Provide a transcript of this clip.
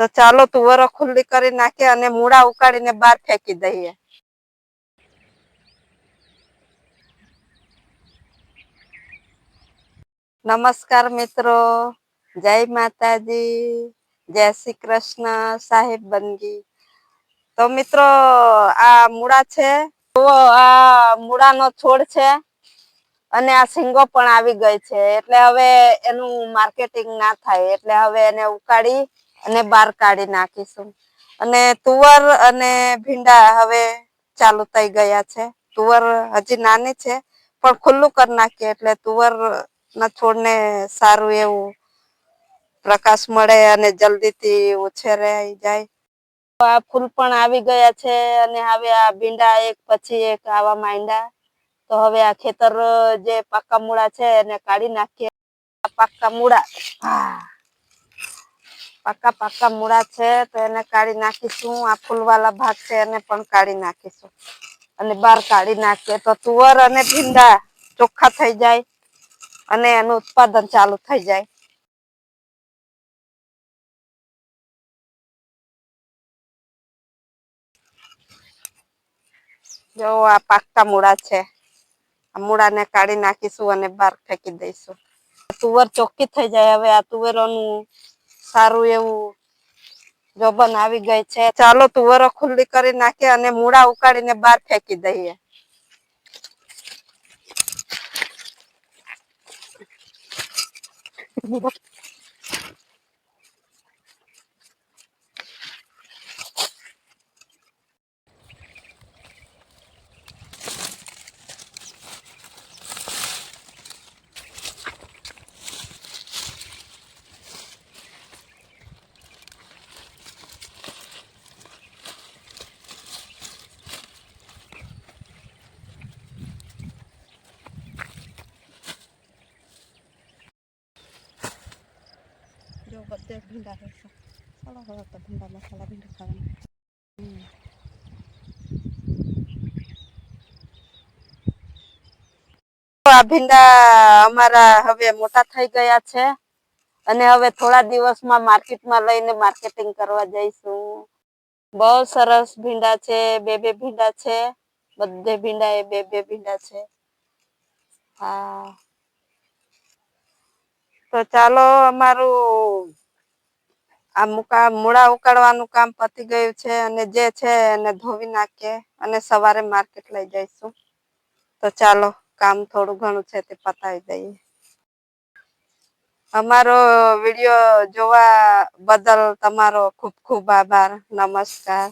તો ચાલો તુવરો ખુલ્લી કરી નાખીએ અને મૂળા ઉકાળીને બહાર ફેંકી દઈએ. નમસ્કાર મિત્રો, જય માતાજી, જય શ્રી કૃષ્ણ, સાહેબ બનગી તો મિત્રો, આ મૂળા છે આ મૂળાનો છોડ છે અને આ સિંગો પણ આવી ગઈ છે. એટલે હવે એનું માર્કેટિંગ ના થાય. એટલે હવે એને ઉકાળી અને બહાર કાઢી નાખીશું. અને તુવર અને ભીંડા હવે ચાલુ થઈ ગયા છે. તુવર હજી નાની છે, પણ ખુલ્લું કરી નાખીએ એટલે તુવર ના છોડને સારું એવું પ્રકાશ મળે અને જલ્દીથી ઉછેરાઈ જાય. આ ફૂલ પણ આવી ગયા છે અને હવે આ ભીંડા એક પછી એક આવા માંડ્યા. તો હવે આ ખેતર જે પાકા મૂળા છે એને કાઢી નાખીએ. પાકા મૂળા. પાકા પાકા મૂળા છે, તો એને કાઢી નાખીશું. આ ફૂલવાલા ભાગ છે, એને પણ કાઢી નાખીશું. અને બહાર કાઢી નાખીએ તો તુવર અને ભીંડા ચોખ્ખા થઈ જાય અને એનું ઉત્પાદન ચાલુ થઈ જાય. જો આ પાકા મૂળા છે, આ મૂળાને કાઢી નાખીશું અને બહાર ફેંકી દઈશું. તુવર ચોખ્ખી થઈ જાય, હવે આ તુવેરોનું સારું એવું જોબન આવી ગઈ છે. ચાલો તુવરો ખુલ્લી કરી નાખીએ અને મૂળા ઉકાળીને બહાર ફેંકી દઈએ. ભીંડા અમારા હવે મોટા થઈ ગયા છે. અને હવે થોડા દિવસમાં માર્કેટમાં લઈને માર્કેટિંગ કરવા જઈશું. બહુ સરસ ભીંડા છે, બે બે ભીંડા છે. બધે ભીંડા એ બે બે ભીંડા છે. હા. તો ચાલો અમારું આ મુકા, મૂળા ઉકાળવાનું કામ પતી ગયું છે અને જે છે એને ધોવી નાખીએ અને સવારે માર્કેટ લઈ જઈશું. તો ચાલો, કામ થોડું ઘણું છે તે પતાવી દઈએ. અમારો વીડિયો જોવા બદલ તમારો ખૂબ ખૂબ આભાર. નમસ્કાર.